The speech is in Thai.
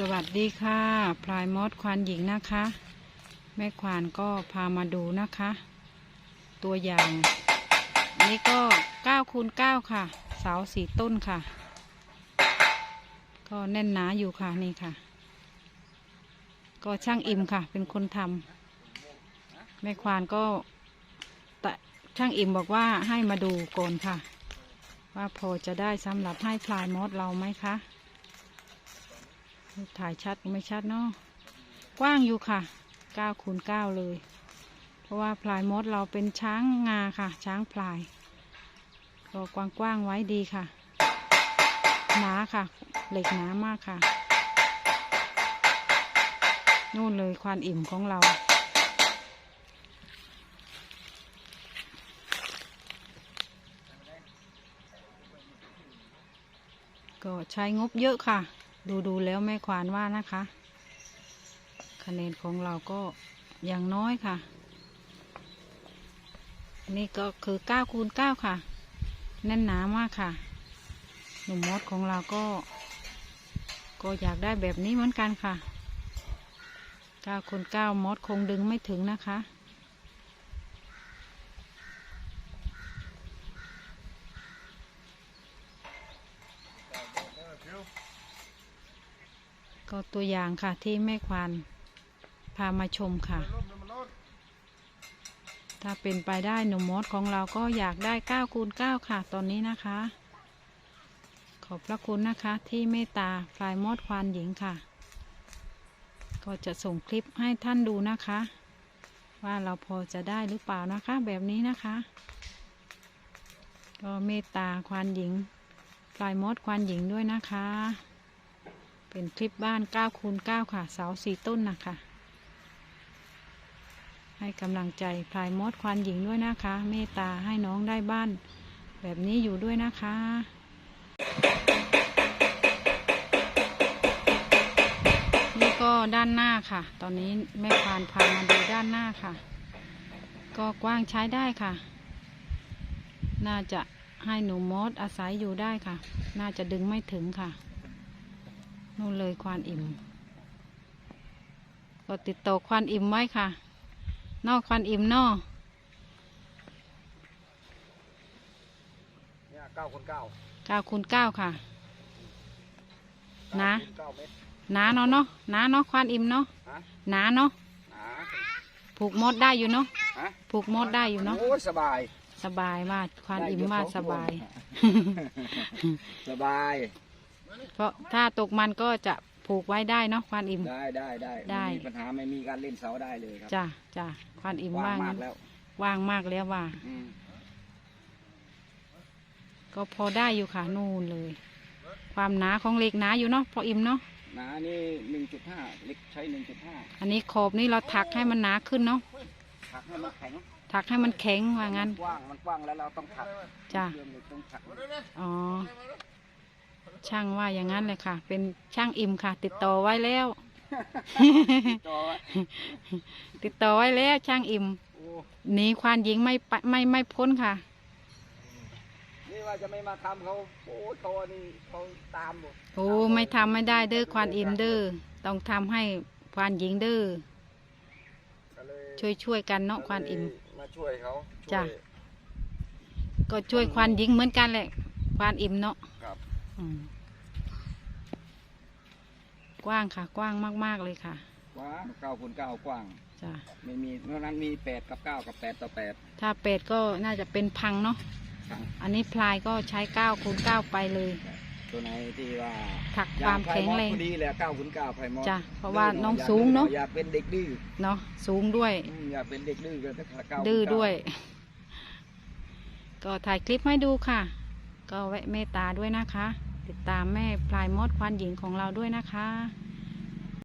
สวัสดีค่ะ พลายมอดควานหญิงนะคะ แม่ควานก็พามาดูนะคะ ตัวอย่างอันนี้ก็9คูณ9ค่ะ เสาสี่ต้นค่ะ ก็แน่นหนาอยู่ค่ะนี่ค่ะ ก็ช่างอิ่มค่ะ เป็นคนทำแม่ควานก็แต่ช่างอิ่มบอกว่าให้มาดูก่อนค่ะ ว่าพอจะได้สำหรับให้พลายมอดเราไหมคะ ถ่ายชัดไม่ชัดเนาะกว้างอยู่ค่ะ9คูณ9เลย เพราะว่าพลายมดเราเป็นช้างงาค่ะ ช้างพลายก็กว้างๆไว้ดีค่ะหนาค่ะ เหล็กหนามากค่ะนู่นเลยควานอิ่มของเรา ก็ใช้งบเยอะค่ะ ดูดูแล้วแม่ควานว่านะคะ คะแนนของเราก็อยังน้อยค่ะ นี่ก็คือ9คูณ9ค่ะ แน่นหนามากค่ะ หนุ่มมดของเราก็ ก็อยากได้แบบนี้เหมือนกันค่ะ9คูณ9มดคงดึงไม่ถึงนะคะ ก็ตัวอย่างค่ะที่แม่ควานพามาชมค่ะ ถ้าเป็นไปได้หนุ่มมดของเราก็อยากได้9คูณ9ค่ะ ตอนนี้นะคะ ขอบพระคุณนะคะที่เมตตาพลายมดควานหญิงค่ะ ก็จะส่งคลิปให้ท่านดูนะคะ ว่าเราพอจะได้หรือเปล่านะคะ แบบนี้นะคะ ก็เมตตาควานหญิงพลายมดควานหญิงด้วยนะคะ เป็นคลิปบ้าน9คูณ9ค่ะ เสาสี่ต้นนะคะ ให้กำลังใจพลายมอดควานหญิงด้วยนะคะ เมตตาให้น้องได้บ้านแบบนี้อยู่ด้วยนะคะนี่ก็ด้านหน้าค่ะ ตอนนี้แม่ควานพามาดูด้านหน้าค่ะ ก็กว้างใช้ได้ค่ะ น่าจะให้หนูมอดอาศัยอยู่ได้ค่ะ น่าจะดึงไม่ถึงค่ะ นู่นเลยควานอิ่มก็ติดต่อควานอิ่มไว้ค่ะ นอกควานอิ่มนอกเนี่ยเก้าคนเก้าเก้าคูณเก้าค่ะ นะ เก้าเมตรหนาเนาะเนาะหนาเนาะควานอิ่มเนาะฮะหนาเนาะหนาผูกมดได้อยู่เนาะฮะผูกมดได้อยู่เนาะโอ้ยสบาย สบายว่าควานอิ่มว่าสบาย สบาย เพราะถ้าตกมันก็จะผูกไว้ได้เนาะควานอิ่ม ได้ได้ได้ได้ม่มีปัญหาไม่มีการเล่นเสาได้เลยครับจ้ะจ้ะควานอิ่มว่างว่ามางั้กนแล้วว่างมากแล้วว่า อืมก็พอได้อยู่ค่ะนู่นเลย ความหนาของเหล็กหนาอยู่เนาะพออิ่มเนาะหนานี่หนึ่งจุดห้าเล็กใช้หนึ่งจุดห้าอันนี้ขอบนี่เราถักให้มันหนาขึ้นเนาะถักให้มันแข็งถักให้มันแข็งว่างั้น กว้างมันกว้างแล้วเราต้องถักจ้ะ เรื่องเหล็กต้องถักอ๋อ ช่างว่าอย่างนั้นเลยค่ะ เป็นช่างอิ่มค่ะ ติดต่อไว้แล้วต่อไว้ติดต่อไว้แล้วช่างอิ่มโอ้หนีควานหญิงไม่ไปไม่ไม่พ้นค่ะ นี่ว่าจะไม่มาทำเขาโอ้ยเขาอันนี่เขาตามหมดโอ้ไม่ทำไม่ได้เด้อควานอิ่มเด้อต้องทำให้ควานหญิงเด้อก็เลยช่วยช่วยกันเนาะควานอิ่ม มาช่วยเขาจ้ะ ช่วยก็ช่วยควานหญิงเหมือนกันแหละควานอิ่มเนาะครับอืม กว้างค่ะ กว้างมาก ๆ เลยค่ะกว้างเก้าคูณเก้ากว้างจ้ะไม่มีเพราะนั้นมีแปดกับเก้ากับแปดต่อแปดถ้าเป็ดก็น่าจะเป็นพังเนาะครับอันนี้พลายก็ใช้เก้าคูณเก้าไปเลย ตัวไหนที่ว่าถักความแข็งแรงพอดีแหละเก้าคูณเก้าไพมอสจ้ะเพราะว่าน้องสูงเนอะอยากเป็นเด็กดื้อเนาะสูงด้วยอืมอยากเป็นเด็กดื้อก็ต้องเก้าดื้อด้วย ก็ถ่ายคลิปให้ดูค่ะ ก็แวะเมตตาด้วยนะคะ ติดตามแม่พลายมดควันหญิงของเราด้วยนะคะ